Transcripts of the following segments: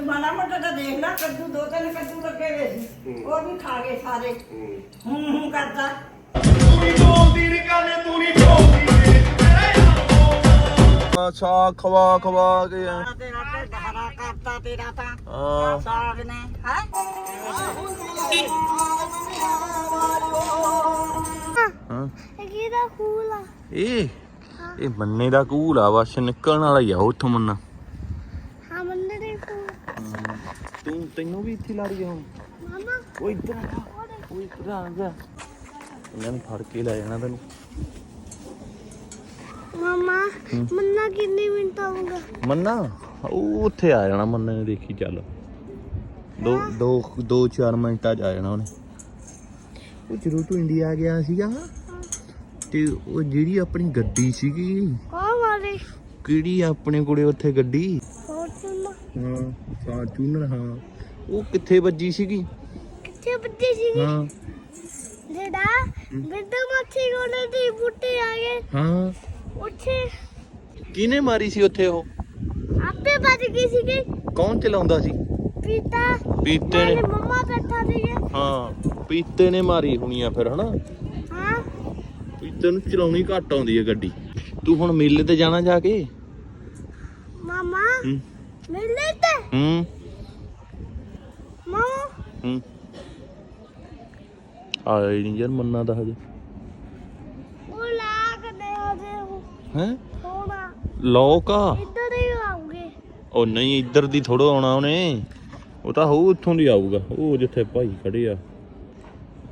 ਮਾੜਾ ਮੋਟਾ ਤਾਂ ਦੇਖ ਲੈ ਕੱਦੂ ਦੋ ਤਿੰਨ ਕੱਦੂ ਲੱਗੇ ਹੋਏ ਸੀ। ਉਹ ਵੀ ਖਾ ਗਏ ਸਾਰੇ। ਹੂੰ। ਹੂੰ ਕਰਦਾ ਸਾਗ ਖਵਾ ਖਵਾ ਕੇ ਆ। ਤੇਰਾ ਢਿੱਡ ਹਰਾ ਕਰਤਾ ਤੇਰਾ ਤਾਂ। ਹਾਂ। ਸਾਗ ਨੇ ਹੈ? ਹਾਂ। ਕਿਹਦਾ ਖੂਲ ਆ? ਇਹ ਇਹ ਮੰਨੇ ਦਾ ਕੂਲ ਆ ਬਸ ਨਿਕਲਣ ਵਾਲਾ ਹੀ ਆ ਉੱਥੋਂ ਮੰਨਾ ਹਾਂ ਮੰਨੇ ਦੇ ਖੂਲ ਤੂੰ ਤੈਨੂੰ ਵੀ ਇੱਥੇ ਲਾ ਰਹੀ ਹੁਣ। ਮਾਮਾ। ਉਹ ਇੱਧਰ ਆ ਉਹ ਇੱਧਰ ਆ ਜਾ। ਇਹਨਾਂ ਨੂੰ ਫੜ ਕੇ ਲੈ ਜਾਣਾ ਤੈਨੂੰ। ਮਾਮਾ ਮੰਨਾ ਕਿੰਨੇ ਮਿੰਟ ਆਉਂਗਾ ਮੰਨਾ? ਉਹ ਉੱਥੇ ਆ ਜਾਣਾ ਮੰਨੇ ਨੇ ਦੇਖੀ ਚੱਲ। ਦੋ ਦੋ ਦੋ ਚਾਰ ਮਿੰਟਾਂ ਚ ਆ ਜਾਣਾ ਉਹਨੇ। ਉਹ ਜਦੋਂ ਤੂੰ ਇੰਡੀਆ ਗਿਆ ਸੀਗਾ ਤੇ ਉਹ ਜਿਹੜੀ ਆਪਣੀ ਗੱਡੀ ਸੀਗੀ। ਕੌਣ ਮਾਰੇ ਕਿਹੜੀ ਆਪਣੇ ਕੋਲੇ ਉੱਥੇ ਗੱਡੀ? ਫਾਰਚੂਨਰ ਹਾਂ। ਉਹ ਕਿੱਥੇ ਵੱਜੀ ਸੀਗੀ? ਕਿੱਥੇ ਬੱਜੇ ਸੀ ਹਾਂ। ਜਿਹੜਾ ਬਿੱਦ ਮੱਛੀ ਕੋਲੇ ਦੀ ਬੁੱਟੇ ਆ ਗਏ ਹਾਂ। ਉੱਥੇ ਕਿਹਨੇ ਮਾਰੀ ਸੀ ਉੱਥੇ ਉਹ? ਆਪੇ ਵੱਜ ਗਈ ਸੀਗੀ। ਕੌਣ ਚਲਾਉਂਦਾ ਸੀ? ਪੀਤਾ। ਪੀਤੇ ਨੇ। ਮੰਮਾ ਬੈਠਾ ਸੀਗੇ। ਹਾਂ ਪੀਤੇ ਨੇ ਮਾਰੀ ਹੋਣੀ ਆ ਫਿਰ ਹਨਾ? ਹਾਂ। ਪੀਤੇ ਨੂੰ ਚਲਾਉਣੀ ਘੱਟ ਆਉਂਦੀ ਹੈ ਗੱਡੀ। ਤੂੰ ਹੁਣ ਮੇਲੇ ਤੇ ਜਾਣਾ ਜਾ ਕੇ? ਮਾਮਾ। ਹੂੰ। ਤੇ ਹੂੰ ਮਾਮਾ ਹੂੰ ਆਇਆ ਹੀ ਨਹੀਂ ਯਾਰ ਮੰਨਾ ਦਾ ਹਜੇ ਉਹ ਲਾਗ ਦੇ ਉਹਦੇ ਹੈ ਹੋਣਾ ਲੋਕ ਇੱਧਰ ਹੀ ਆਉਂਗੇ ਉਹ ਨਹੀਂ ਇੱਧਰ ਦੀ ਥੋੜਾ ਆਉਣਾ ਉਹਨੇ। ਉਹ ਤਾਂ ਹੋਊ ਉੱਥੋਂ ਦੀ ਆਊਗਾ। ਉਹ ਜਿੱਥੇ ਭਾਈ ਖੜੇ ਆ।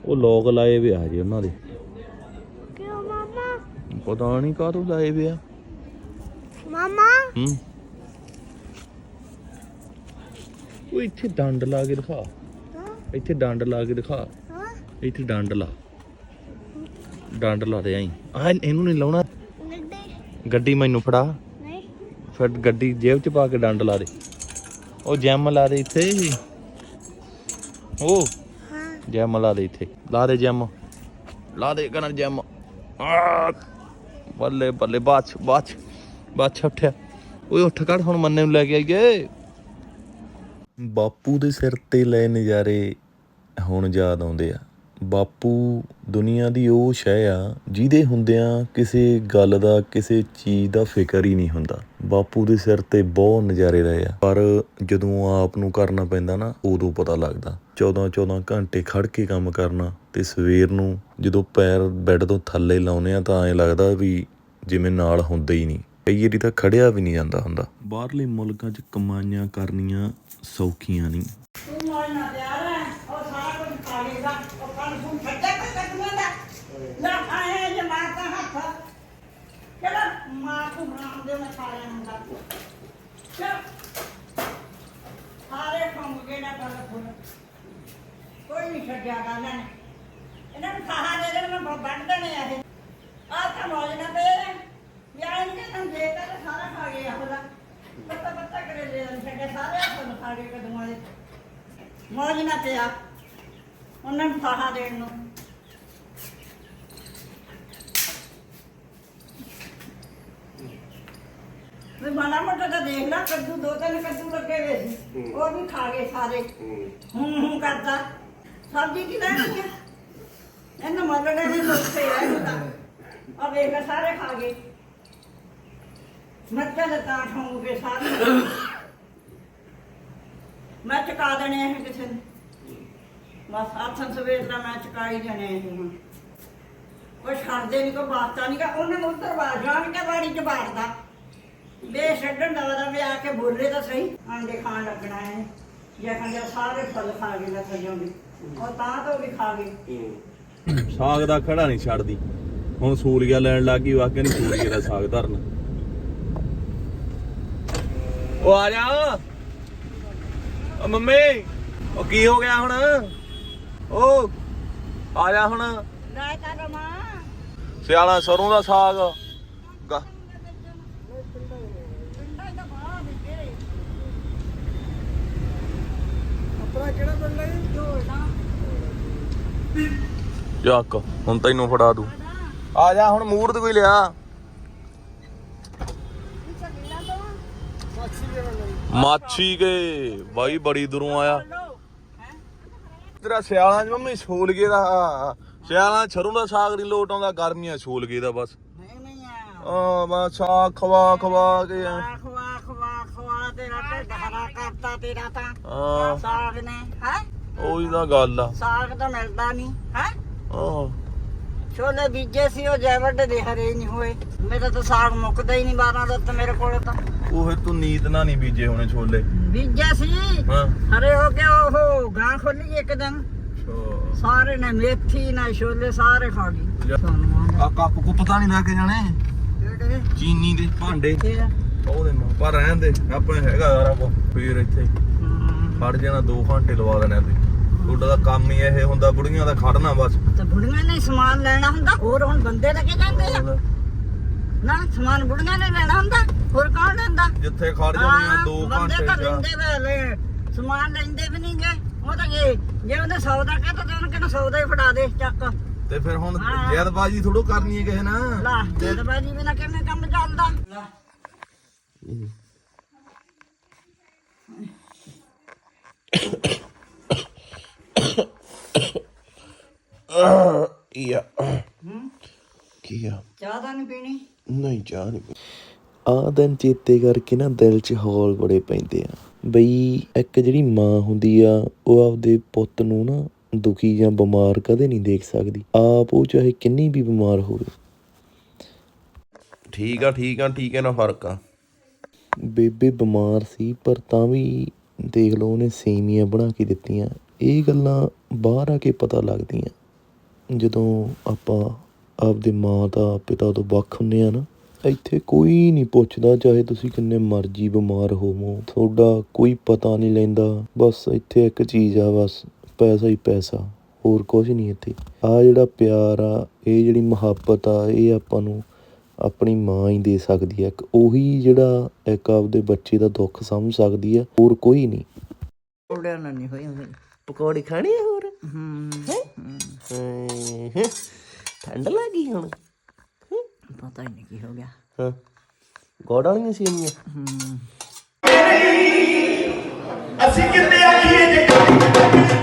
ਉਹ ਲੋਕ ਲਾਏ ਵੇ ਆ ਜੀ ਉਹਨਾਂ ਦੇ। ਕਿਉਂ ਮਾਮਾ? ਪਤਾ ਨਹੀਂ ਕਾਹਤੋਂ ਲਾਏ ਵੇ ਆ। ਮਾਮਾ? ਹੂੰ। ਉਹ ਇੱਥੇ ਡੰਡ ਲਾ ਕੇ ਦਿਖਾ। ਹਾਂ। ਇੱਥੇ ਡੰਡ ਲਾ ਕੇ ਦਿਖਾ। ਹਾਂ। ਇੱਥੇ ਡੰਡ ਲਾ। ਡੰਡ ਲਾ ਦੇ ਆਈ। ਆ ਇਹਨੂੰ ਨਹੀਂ ਲਾਉਣਾ। ਗੱਡੇ। ਮੈਨੂੰ ਫੜਾ। ਨਹੀਂ। ਫਿਰ ਗੱਡੀ ਜੇਬ ਚ ਪਾ ਕੇ ਡੰਡ ਲਾ ਦੇ। ਉਹ ਜੈਮ ਲਾ ਦੇ ਇੱਥੇ। ਉਹ। ਹਾਂ। ਜੈਮ ਲਾ ਦੇ ਇੱਥੇ। ਲਾ ਦੇ ਜੈਮ। ਲਾ ਦੇ ਕਰਾਂ ਜੈਮ। ਆ ਬੱਲੇ ਬੱਲੇ ਬਾਚ ਬਾਚ ਬਾਚ ਉੱਠਿਆ। ਓਏ ਉੱਠ ਕੱਢ ਹੁਣ ਮੰਨੇ ਨੂੰ ਲੈ ਕੇ ਆਈਏ। ਬਾਪੂ ਦੇ ਸਿਰ ਤੇ ਲਏ ਨਜ਼ਾਰੇ ਹੁਣ ਯਾਦ ਆਉਂਦੇ ਆ। ਬਾਪੂ ਦੁਨੀਆ ਦੀ ਉਹ ਸ਼ੈ ਆ ਜਿਹਦੇ ਹੁੰਦਿਆਂ ਕਿਸੇ ਗੱਲ ਦਾ, ਕਿਸੇ ਚੀਜ਼ ਦਾ ਫਿਕਰ ਹੀ ਨਹੀਂ ਹੁੰਦਾ। ਬਾਪੂ ਦੇ ਸਿਰ ਤੇ ਬਹੁਤ ਨਜ਼ਾਰੇ ਰਹੇ ਆ। ਪਰ ਜਦੋਂ ਆਪ ਨੂੰ ਕਰਨਾ ਪੈਂਦਾ ਨਾ, ਉਦੋਂ ਪਤਾ ਲੱਗਦਾ। 14 14 ਘੰਟੇ ਖੜ ਕੇ ਕੰਮ ਕਰਨਾ ਤੇ ਸਵੇਰ ਨੂੰ ਜਦੋਂ ਪੈਰ ਬੈੱਡ ਤੋਂ ਥੱਲੇ ਲਾਉਨੇ ਆ ਤਾਂ ਐਂ ਲੱਗਦਾ ਵੀ ਜਿਵੇਂ ਨਾਲ ਹੁੰਦਾ ਹੀ ਨਹੀਂ। ਕਈ ਵਾਰੀ ਤਾਂ ਖੜਿਆ ਵੀ ਨਹੀਂ ਜਾਂਦਾ ਹੁੰਦਾ। ਬਾਹਰਲੇ ਮੁਲਕਾਂ 'ਚ ਕਮਾਈਆਂ ਕਰਨੀਆਂ ਸੌਖੀਆਂ ਨਹੀਂ। ਤੂੰ ਮੋੜ ਨਾ ਤਿਆਰ ਹੈ ਉਹ ਸਾਰਾ ਕੁਝ ਖਾ ਲੇਗਾ ਉਹ ਕੰਨ ਸੁਣ ਛੱਡਿਆ ਕੋਈ ਕੱਦੂਆਂ ਦਾ ਨਾ ਖਾਏ ਜੇ ਮਾਰ ਤਾਂ ਹੱਥ। ਚਲੋ ਮਾਰ ਤੂੰ ਬਣਾ ਦੇ ਮੈਂ ਖਾ ਲਿਆ ਹੁੰਦਾ। ਚਲੋ। ਸਾਰੇ ਕੰਮ ਕਿਹੜਾ ਕਰ ਫੁੱਲ ਕੋਈ ਨਹੀਂ ਛੱਡਿਆ ਗੱਲ ਨੇ ਇਹਨਾਂ ਨੂੰ ਖਾਹਾ ਦੇ ਦੇ ਮੈਂ ਵੱਢ ਦੇਣੇ ਆ ਇਹ। ਆ ਤਾਂ ਮੌਜ ਨਾ ਪਏ ਯਾਰ ਇਹਨੇ ਤਾਂ ਦੇ ਤਾਂ ਸਾਰਾ ਖਾ ਗਿਆ ਉਹਦਾ ਪੱਤਾ ਪੱਤਾ ਕਰੇ ਲੈ ਛੱਡੇ ਸਾਰੇ ਨੂੰ ਖਾ ਗਏ ਕਦਮਾਂ ਦੇ। ਮੌਜ ਨਾ ਪਿਆ। ਉਹਨਾਂ ਨੂੰ ਖਾਹਾ ਦੇਣ ਨੂੰ। ਵੀ ਮਾੜਾ ਮੋਟਾ ਤਾਂ ਦੇਖ ਲੈ ਕੱਦੂ ਦੋ ਤਿੰਨ ਕੱਦੂ ਲੱਗੇ ਹੋਏ ਸੀ। ਉਹ ਵੀ ਖਾ ਗਏ ਸਾਰੇ। ਹੂੰ। ਹੂੰ ਕਰਦਾ ਸਬਜ਼ੀ ਕੀ ਲੈਣੀ ਹੈ ਇਹਨਾਂ ਮੱਲੜੇ ਦੇ ਲੋਕੇ ਆ ਇਹਦਾ ਆ ਵੇਖ ਲੈ ਸਾਰੇ ਖਾ ਗਏ। ਮੱਛਾਂ ਦੇ ਤਾਂ ਠੋਂਗੇ ਸਾਰੇ ਮੈਂ ਚੁਕਾ ਦੇਣੇ ਇਹ ਕਿਸੇ ਨੂੰ। ਬਸ ਆਥਨ ਸਵੇਰ ਦਾ ਮੈਂ ਚੁਕਾਈ ਦੇਣੇ ਇਹ ਹੁਣ। ਕੋਈ ਛੱਡਦੇ ਨਹੀਂ ਕੋਈ ਬਾਤਾਂ ਨਹੀਂ ਕਾ ਉਹਨਾਂ ਨੂੰ ਉੱਧਰ ਬਾਹਰ ਜਾਣ ਕੇ ਬਾੜੀ ਚ ਬਾੜਦਾ। ਵੇ ਛੱਡਣ ਦਾ ਉਹਦਾ ਵੀ ਆ ਕੇ ਬੋਲੇ ਤਾਂ ਸਹੀ। ਆਂਡੇ ਖਾਣ ਲੱਗਣਾ ਹੈ ਜਾਂ ਕਹਿੰਦੇ ਸਾਰੇ ਫਲ ਖਾ ਗਏ ਨਾ ਸਜੋਂਗੇ ਉਹ ਤਾਂ ਤੋਂ ਵੀ ਖਾ ਗਏ। ਸਾਗ ਦਾ ਖੜਾ ਨਹੀਂ ਛੱਡਦੀ। ਹੁਣ ਸੂਲੀਆ ਲੈਣ ਲੱਗੀ ਵਾਕਿਆ ਨਹੀਂ ਸੂਲੀਏ ਦਾ ਸਾਗ ਧਰਨ। ਉਹ ਆ ਜਾ। ਓ ਮੰਮੀ ਉਹ ਕੀ ਹੋ ਗਿਆ ਹੁਣ? ਉਹ ਆ ਜਾ ਹੁਣ। ਲੈ ਤਾਂ ਰਮਾ। ਸਿਆਲਾ ਸਰੋਂ ਦਾ ਸਾਗ। ਗਾ- ਆਪਣਾ ਕਿਹੜਾ ਪਿੰਡ ਹੈ ਚੱਕ ਹੁਣ ਤੈਨੂੰ ਫੜਾ ਦੂ। ਆ ਜਾ ਹੁਣ ਮੂਰਤ ਕੋਈ ਲਿਆ। ਮਾਛੀ ਕੇ। ਬਾਈ ਬੜੀ ਦੂਰੋਂ ਆਇਆ। ਤੇਰਾ ਸਿਆਲਾਂ 'ਚ ਮੰਮੀ ਛੋਲਗੇ ਦਾ ਸਿਆਲਾਂ 'ਚ ਸਰੋਂ ਦਾ ਸਾਗ ਨਹੀਂ ਲੋਟ ਆਉਂਦਾ ਗਰਮੀਆਂ 'ਚ ਛੋਲਗੇ ਦਾ ਬਸ। ਨਹੀਂ ਨਹੀਂ ਆ। ਆ ਬਸ ਸਾਗ ਖਵਾ ਖਵਾ ਕੇ ਆ। ਖਵਾ ਖਵਾ ਖਵਾ ਤੇਰਾ ਢਿੱਡ ਹਰਾ ਕਰਤਾ ਤੇਰਾ ਤਾਂ। ਸਾਗ ਨੇ ਹੈ? ਉਹੀ ਤਾਂ ਗੱਲ ਆ। ਸਾਗ ਤਾਂ ਮਿਲਦਾ ਨਹੀਂ ਹੈ? ਆਹ ਛੋਲੇ ਬੀਜੇ ਸੀ ਉਹ ਜੈ ਵੱਡੇ ਦੇ ਹਰੇ ਨਹੀਂ ਹੋਏ। ਮੇਰਾ ਤਾਂ ਸਾਗ ਮੁੱਕਦਾ ਹੀ ਨਹੀਂ ਬਾਰਾਂ ਦਾ ਤੇ ਮੇਰੇ ਕੋਲ ਤਾਂ। ਉਹ ਤੂੰ ਨੀਤ ਨਾਲ ਨਹੀਂ ਬੀਜੇ ਹੋਣੇ ਛੋਲੇ। ਬੀਜਿਆ ਸੀ। ਹਾਂ। ਹਰੇ ਹੋ ਕੇ ਉਹ ਗਾਂ ਖੋਲੀ ਇੱਕ ਦਿਨ। ਸਾਰੇ ਨੇ ਮੇਥੀ ਨਾ ਛੋਲੇ ਸਾਰੇ ਖਾ ਗਈ ਆ ਕੱਪ ਕੁੱਪ ਤਾਂ ਨਹੀਂ ਲੈ ਕੇ ਜਾਣੇ? ਚੀਨੀ ਦੇ ਭਾਂਡੇ। ਤੇ ਉਹਦੇ ਮਾਂ ਪਰ ਰਹਿਣ ਦੇ। ਆਪਣੇ ਹੈਗਾ ਸਾਰਾ ਕੋ ਫੇਰ ਇੱਥੇ। ਖੜ ਜਾਣਾ 2 ਘੰਟੇ ਲਵਾ ਦੇਣੇ ਤੇ ਤੁਹਾਡਾ ਦਾ ਕੰਮ ਹੀ ਇਹ ਹੁੰਦਾ ਬੁੜੀਆਂ ਦਾ ਖੜਨਾ ਬਸ। ਤੇ ਬੁੜੀਆਂ ਨੇ ਸਮਾਨ ਲੈਣਾ ਹੁੰਦਾ ਹੋਰ ਹੁਣ ਬੰਦੇ ਲੈ ਕੇ ਜਾਂਦੇ ਆ? ਨਾ ਸਮਾਨ ਬੁੜੀਆਂ ਨੇ ਲੈਣਾ ਹੁੰਦਾ ਹੋਰ ਕੌਣ ਲੈਂਦਾ? ਜਿੱਥੇ ਖੜ ਜਾਂਦੀਆਂ ਹਾਂ, 2 ਬੰਦੇ ਘੰਟੇ ਤਾਂ ਚ। ਲੈਂਦੇ ਵੇਲੇ ਸਮਾਨ ਲੈਂਦੇ ਵੀ ਨਹੀਂ ਗਏ ਉਹ ਤਾਂ ਜੇ ਜੇ ਉਹਨੇ ਸੌਦਾ ਕਹਤਾ ਤੇ ਉਹਨੂੰ ਕਹਿੰਦਾ ਸੌਦਾ ਹੀ ਫੜਾ ਦੇ ਚੱਕ। ਤੇ ਫਿਰ ਹੁਣ। ਜੈਦਬਾਜੀ ਥੋੜੋ ਕਰਨੀ ਹੈ ਕਿਸੇ ਨਾਲ। ਲਾ ਜਦਬਾਜੀ ਬਿਨਾ ਕਿਵੇਂ ਕੰਮ ਚੱਲਦਾ? ਲਾ। ਯਾ। ਕੀ ਆ? ਚਾਹ ਤਾਂ ਨਹੀਂ ਪੀਣੀ? ਨਹੀਂ ਚਾਹ ਨਹੀਂ ਆ ਦਿਨ ਚੇਤੇ ਕਰਕੇ ਨਾ ਦਿਲ 'ਚ ਹੌਲ ਬੜੇ ਪੈਂਦੇ ਆ। ਬਈ ਇੱਕ ਜਿਹੜੀ ਮਾਂ ਹੁੰਦੀ ਆ ਉਹ ਆਪਦੇ ਪੁੱਤ ਨੂੰ ਨਾ ਦੁਖੀ ਜਾਂ ਬਿਮਾਰ ਕਦੇ ਨਹੀਂ ਦੇਖ ਸਕਦੀ। ਆਪ ਉਹ ਚਾਹੇ ਕਿੰਨੀ ਵੀ ਬਿਮਾਰ ਹੋਵੇ। ਠੀਕ ਆ ਠੀਕ ਆ ਠੀਕ ਹੈ ਨਾ ਫ਼ਰਕ ਆ। ਬੇਬੇ ਬਿਮਾਰ ਸੀ ਪਰ ਤਾਂ ਵੀ ਦੇਖ ਲਓ ਉਹਨੇ ਸੇਮੀਆਂ ਬਣਾ ਕੇ ਦਿੱਤੀਆਂ। ਇਹ ਗੱਲਾਂ ਬਾਹਰ ਆ ਕੇ ਪਤਾ ਲੱਗਦੀਆਂ। ਜਦੋਂ ਆਪਾਂ ਆਪਦੇ ਮਾਂ ਦਾ, ਪਿਤਾ ਤੋਂ ਵੱਖ ਹੁੰਦੇ ਆ ਨਾ, ਇੱਥੇ ਕੋਈ ਨਹੀਂ ਪੁੱਛਦਾ, ਚਾਹੇ ਤੁਸੀਂ ਕਿੰਨੇ ਮਰਜ਼ੀ ਬਿਮਾਰ ਹੋਵੋ, ਤੁਹਾਡਾ ਕੋਈ ਪਤਾ ਨਹੀਂ ਲੈਂਦਾ, ਬਸ ਇੱਥੇ ਇੱਕ ਚੀਜ਼ ਆ, ਬਸ ਪੈਸਾ ਹੀ ਪੈਸਾ, ਹੋਰ ਕੁਝ ਨਹੀਂ ਇੱਥੇ। ਆ ਜਿਹੜਾ ਪਿਆਰ ਆ, ਇਹ ਜਿਹੜੀ ਮੁਹੱਬਤ ਆ, ਇਹ ਆਪਾਂ ਨੂੰ ਆਪਣੀ ਮਾਂ ਹੀ ਦੇ ਸਕਦੀ ਹੈ ਇੱਕ ਉਹੀ ਜਿਹੜਾ ਇੱਕ ਆਪਦੇ ਬੱਚੇ ਦਾ ਦੁੱਖ ਸਮਝ ਸਕਦੀ ਹੈ ਹੋਰ ਕੋਈ ਨਹੀਂ। ਉਹਦੇ ਨਾਲ ਨਹੀਂ ਹੋਈ ਹੋਈ ਪਕੌੜੇ ਖਾਣੇ ਆ ਹੋਰ? ਹੂੰ। ਠੰਡ ਲੱਗੀ ਹੁਣ। ਪਤਾ ਹੀ ਨਹੀਂ ਕੀ ਹੋ ਗਿਆ। ਹਾਂ। ਗੋੜ ਵਾਲੀਆਂ ਸੇਮੀਆਂ। ਹੂੰ। ਅਸੀਂ ਕਿੰਨੇ ਆਖੀਏ ਜੇ? ਲੋੜੀ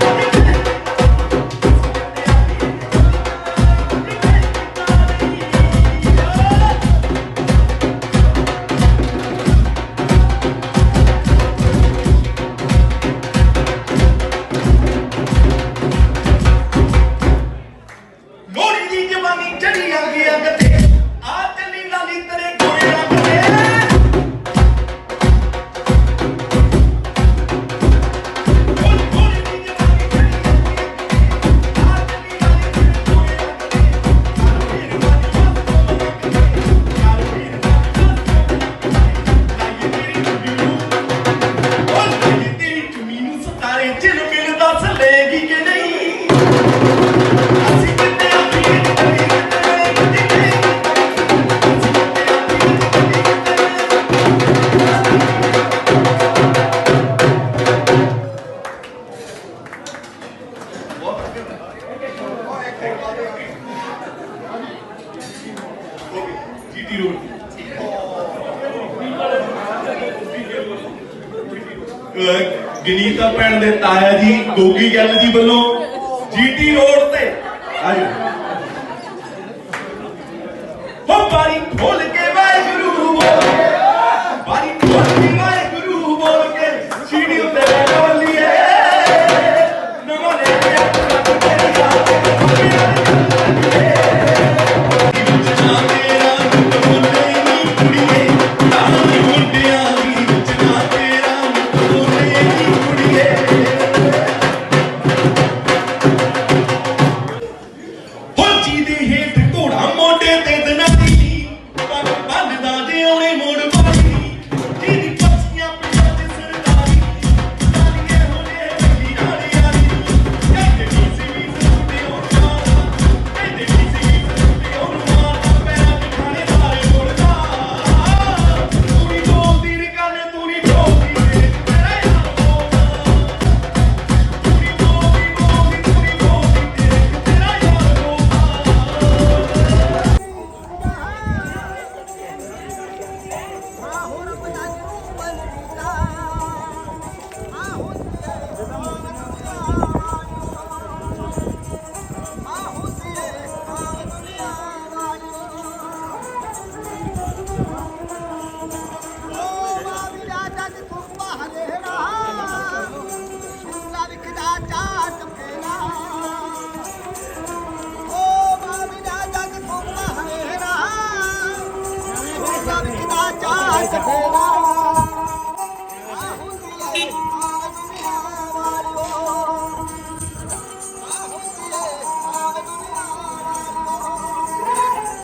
ਜੀਟੀ ਰੋਡ ਗਨੀਤਾ ਭੈਣ ਦੇ ਤਾਇਆ ਜੀ ਗੋਗੀ ਗੱਲ ਜੀ ਵੱਲੋਂ ਜੀਟੀ ਰੋਡ ਤੇ। ਆਜੋ।